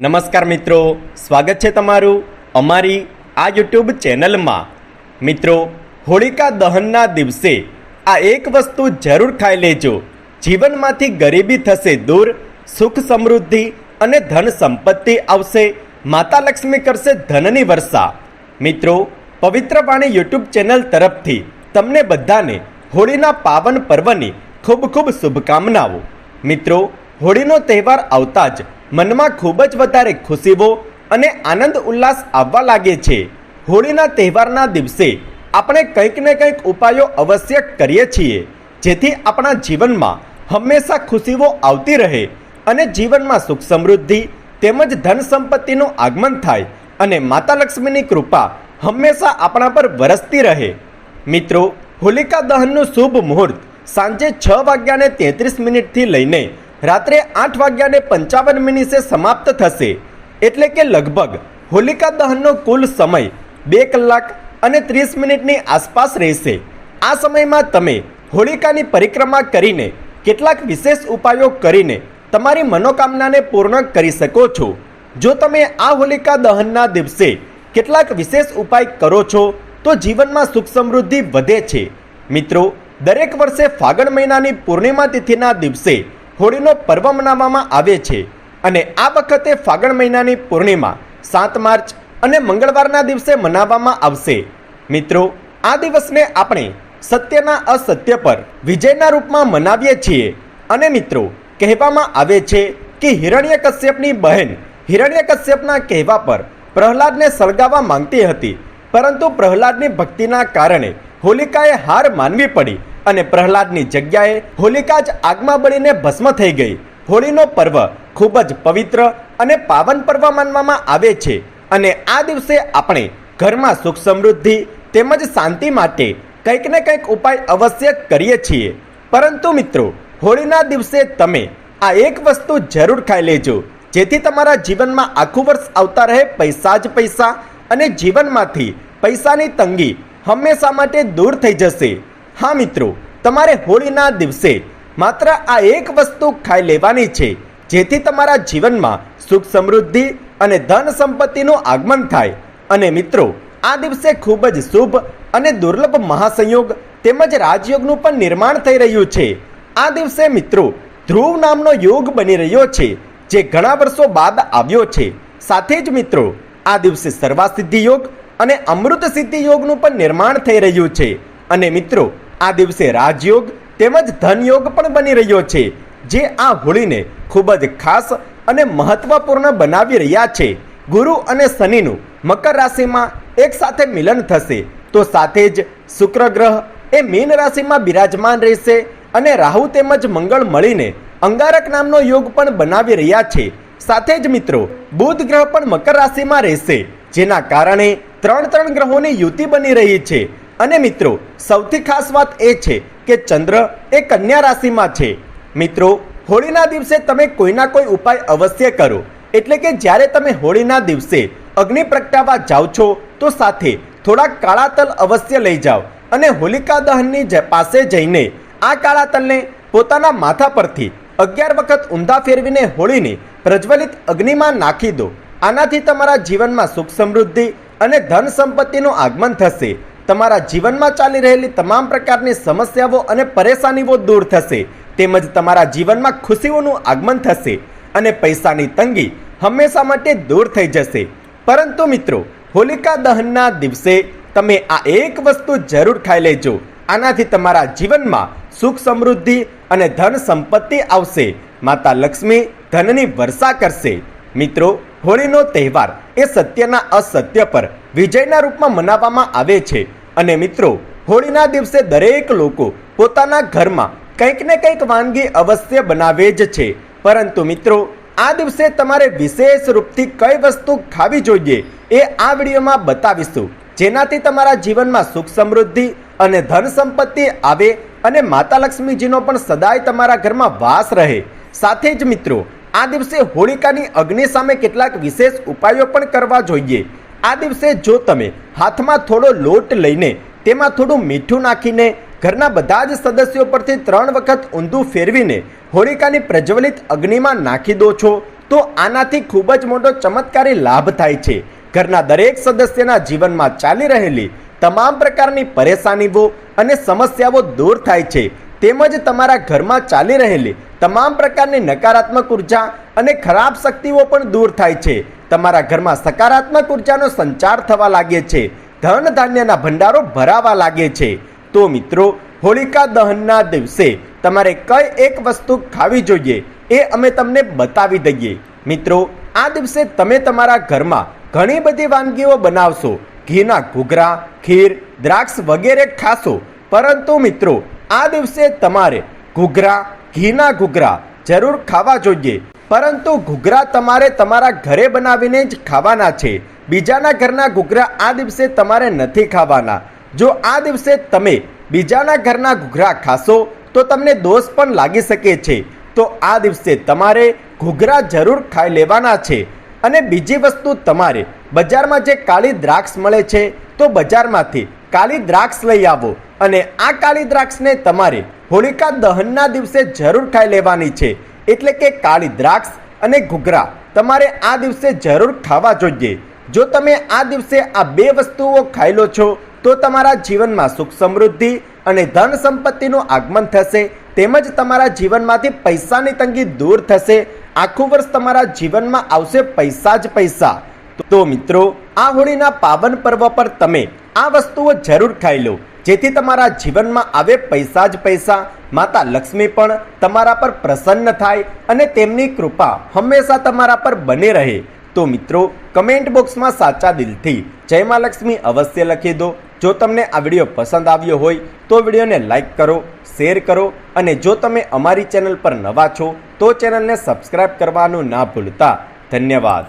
નમસ્કાર મિત્રો, સ્વાગત છે તમારું અમારી આ યુટ્યુબ ચેનલમાં. મિત્રો, હોળિકા દહનના દિવસે આ એક વસ્તુ જરૂર ખાઈ લેજો. જીવનમાંથી ગરીબી થશે દૂર, સુખ સમૃદ્ધિ અને ધન સંપત્તિ આવશે. માતા લક્ષ્મી કરશે ધનની વર્ષા. મિત્રો, પવિત્ર વાણી યુટ્યુબ ચેનલ તરફથી તમને બધાને હોળીના પાવન પર્વની ખૂબ ખૂબ શુભકામનાઓ. મિત્રો, હોળીનો તહેવાર આવતા જ મનમાં ખૂબ જ વધારે ખુશીઓ અને આનંદ ઉલ્લાસ આવવા લાગે છે. હોળીના તહેવારના દિવસે આપણે કંઈક ને કંઈક ઉપાયો અવશ્ય કરીએ છીએ, જેથી આપણા જીવનમાં હંમેશા ખુશીઓ આવતી રહે અને જીવનમાં સુખ સમૃદ્ધિ તેમજ ધન સંપત્તિનું આગમન થાય અને માતા લક્ષ્મીની કૃપા હંમેશા આપણા પર વરસતી રહે. મિત્રો, હોલિકા દહનનું શુભ મુહૂર્ત સાંજે છ વાગ્યાને તેત્રીસ મિનિટથી લઈને રાત્રે આઠ વાગ્યાને પંચાવન મિનિટે સમાપ્ત થશે. એટલે કે લગભગ હોલિકા દહનનો કુલ સમય બે કલાક અને ત્રીસ મિનિટની આસપાસ રહેશે. આ સમયમાં તમે હોલિકાની પરિક્રમા કરીને કેટલાક વિશેષ ઉપાયો કરીને તમારી મનોકામનાને પૂર્ણ કરી શકો છો. જો તમે આ હોલિકા દહનના દિવસે કેટલાક વિશેષ ઉપાય કરો છો, તો જીવનમાં સુખ સમૃદ્ધિ વધે છે. મિત્રો, દરેક વર્ષે ફાગણ મહિનાની પૂર્ણિમા તિથિના દિવસે હોળીનો પર્વ મનાવવામાં આવે છે અને આ વખતે ફાગણ મહિનાની પૂર્ણિમા સાત માર્ચ અને મંગળવારના દિવસે મનાવવામાં આવશે. મિત્રો, આ દિવસને આપણે સત્યના અસત્ય પર વિજયના રૂપમાં મનાવીએ છીએ અને મિત્રો, કહેવામાં આવે છે કે હિરણ્યકશ્યપની બહેન હિરણ્યકશ્યપના કહેવા પર પ્રહલાદને સળગાવવા માંગતી હતી, પરંતુ પ્રહલાદની ભક્તિના કારણે હોલિકાએ હાર માનવી પડી અને પ્રહલાદની જગ્યાએ હોલિકા જ આગમાં બળીને ભસ્મ થઈ ગઈ. હોળીનો પર્વ ખૂબ જ પવિત્ર અને પાવન પર્વ માનવામાં આવે છે અને આ દિવસે આપણે ઘરમાં સુખ સમૃદ્ધિ તેમજ શાંતિ માટે કંઈક ને કંઈક ઉપાય અવશ્ય કરીએ છીએ. પરંતુ મિત્રો, હોળીના દિવસે તમે આ એક વસ્તુ જરૂર ખાઈ લેજો, જેથી તમારા જીવનમાં આખું વર્ષ આવતા રહે પૈસા જ પૈસા અને જીવનમાંથી પૈસાની તંગી હંમેશા માટે દૂર થઈ જશે. હા મિત્રો તમારે હોળીના દિવસે માત્ર આ એક વસ્તુ ખાઈ લેવાની છે, જેથી તમારા જીવનમાં સુખ સમૃદ્ધિ અને ધન સંપત્તિનું આગમન થાય. અને મિત્રો, આ દિવસે ખૂબ જ શુભ અને દુર્લભ મહાસંયોગ તેમજ રાજયોગનું પણ નિર્માણ થઈ રહ્યું છે. આ દિવસે મિત્રો, ધ્રુવ નામનો યોગ બની રહ્યો છે, જે ઘણા વર્ષો બાદ આવ્યો છે. સાથે જ મિત્રો, આ દિવસે સર્વાસિદ્ધિ યોગ અને અમૃત સિદ્ધિ યોગનું પણ નિર્માણ થઈ રહ્યું છે. અને મિત્રો આ દિવસે રાજયોગ તેમજ ધનયોગ પણ બની રહ્યો છે, જે આ હોળીને ખૂબ જ ખાસ અને મહત્વપૂર્ણ બનાવી રહ્યા છે. ગુરુ અને શનિનું મકર રાશિમાં એક સાથે મિલન થશે, તો સાથે જ શુક્ર ગ્રહ એ મીન રાશિમાં બિરાજમાન રહેશે અને રાહુ તેમજ મંગળ મળીને અંગારક નામનો યોગ પણ બનાવી રહ્યા છે. સાથે જ મિત્રો, બુધ ગ્રહ પણ મકર રાશિમાં રહેશે, જેના કારણે ત્રણ ત્રણ ગ્રહોની યુતિ બની રહી છે. અને મિત્રો, સૌથી ખાસ વાત એ છે કે ચંદ્ર એ કન્યા રાશિમાં છે. મિત્રો, હોળીના દિવસે તમે કોઈના કોઈ ઉપાય અવશ્ય કરો. એટલે કે જ્યારે તમે હોળીના દિવસે અગ્નિ પ્રગટાવવા જાઓ છો, તો સાથે થોડા કાળા તલ અવશ્ય લઈ જાઓ અને હોલિકા દહનની પાસે જઈને આ કાળા તલને પોતાના માથા પરથી અગિયાર વખત ઊંધા ફેરવીને હોળીને પ્રજ્વલિત અગ્નિમાં નાખી દો. આનાથી તમારા જીવનમાં સુખ સમૃદ્ધિ અને ધન સંપત્તિનું આગમન થશે. તમારા જીવનમાં ચાલી રહેલી તમામ પ્રકારની સમસ્યાઓ અને પરેશાનીઓ દૂર થશે. તેમજ તમારા જીવનમાં ખુશીઓનું આગમન થશે અને પૈસાની તંગી હંમેશા માટે દૂર થઈ જશે. પરંતુ મિત્રો, હોલિકા દહનના દિવસે તમે આ એક વસ્તુ જરૂર ખાઈ લેજો. આનાથી તમારા જીવનમાં સુખ સમૃદ્ધિ અને ધન સંપત્તિ આવશે. માતા લક્ષ્મી ધનની વર્ષા કરશે. મિત્રો, હોળીનો તહેવાર એ સત્યના અસત્ય પર વિજયના રૂપમાં મનાવવામાં આવે છે. અને મિત્રો, હોળીના દિવસે દરેક લોકો પોતાના ઘરમાં કંઈક ને કંઈક વાનગી અવશ્ય બનાવે જ છે. પરંતુ મિત્રો, આ દિવસે તમારે વિશેષ રૂપથી કઈ વસ્તુ ખાવી જોઈએ એ આ વિડીયોમાં બતાવીશું. જેનાથી તમારા જીવનમાં સુખ સમૃદ્ધિ અને ધન સંપત્તિ આવે અને માતા લક્ષ્મીજીનો પણ સદાય તમારા ઘરમાં વાસ રહે. સાથે જ મિત્રો આ દિવસે હોળિકાની અગ્નિ સામે કેટલાક વિશેષ ઉપાયો પણ કરવા જોઈએ. આ દિવસે જો તમે હાથમાં થોડો લોટ લઈને તેમાં થોડું મીઠું નાખીને ઘરના બધા જ સદસ્યો પરથી ત્રણ વખત ઊંધું ફેરવીને હોળિકાની પ્રજ્વલિત અગ્નિમાં નાખી દો છો, તો આનાથી ખૂબ જ મોટો ચમત્કારી લાભ થાય છે. ઘરના દરેક સદસ્યના જીવનમાં ચાલી રહેલી તમામ પ્રકારની પરેશાનીઓ અને સમસ્યાઓ દૂર થાય છે. તેમજ તમારા ઘરમાં ચાલી રહેલી તમામ પ્રકારની નકારાત્મક ઊર્જા અને ખરાબ શક્તિઓ પણ દૂર થાય છે. તમારા ઘરમાં સકારાત્મક ઉર્જાનો સંચાર થવા લાગે છે. ધન ધાન્યના ભંડારો ભરાવા લાગે છે. તો મિત્રો, હોલિકા દહનના દિવસે તમારે કઈ એક વસ્તુ ખાવી જોઈએ એ અમે તમને બતાવી દઈએ. મિત્રો, આ દિવસે તમે તમારા ઘરમાં ઘણી બધી વાનગીઓ બનાવશો. ઘીના ઘૂઘરા, ખીર, દ્રાક્ષ વગેરે ખાશો. પરંતુ મિત્રો આ દિવસે તમારે ઘૂઘરા, ઘીના ઘૂઘરા જરૂર ખાવા જોઈએ. પરંતુ ઘૂઘરા તમારે તમારા ઘરે બનાવીને જ ખાવાના છે. બીજાના ઘરના ઘૂઘરા આ દિવસે તમારે નથી ખાવાના. જો આ દિવસે તમે બીજાના ઘરના ઘૂઘરા ખાશો, તો તમને દોષ પણ લાગી શકે છે. તો આ દિવસે તમારે ઘૂઘરા જરૂર ખાઈ લેવાના છે. અને બીજી વસ્તુ તમારે બજારમાં જે કાળી દ્રાક્ષ મળે છે, તો બજારમાંથી કાળી દ્રાક્ષ લઈ આવો. અને આ કાળી દ્રાક્ષને તમારે હોલિકા દહનના દિવસે જરૂર ખાઈ લેવાની છે. એટલે કે કાળી દ્રાક્ષ અને ઘૂઘરા તમારે આ દિવસે જરૂર ખાવા જોઈએ. જો તમે આ દિવસે આ બે વસ્તુઓ ખાઈ લો છો, તો તમારા જીવનમાં સુખ સમૃદ્ધિ અને ધન સંપત્તિનું આગમન થશે. તેમજ તમારા જીવનમાંથી પૈસાની તંગી દૂર થશે. આખું વર્ષ તમારા જીવનમાં આવશે પૈસા જ પૈસા. તો મિત્રો, આ હોળીના પાવન પર્વ પર તમે આ વસ્તુઓ જરૂર ખાઈ લો. જેથી તમારા જીવનમાં આવે પૈસા જ પૈસા. માતા લક્ષ્મી પણ તમારા પર પ્રસન્ન થાય અને તેમની કૃપા હંમેશા તમારા પર બને રહે. તો મિત્રો કમેન્ટ બોક્સમાં સાચા દિલથી જય મા લક્ષ્મી અવશ્ય લખી દો. જો તમને આ વીડિયો પસંદ આવ્યો હોય, તો વિડીયોને લાઇક કરો શેર કરો અને જો તમે અમારી ચેનલ પર નવા છો, તો ચેનલને સબસ્ક્રાઈબ કરવાનું ના ભૂલતા. ધન્યવાદ.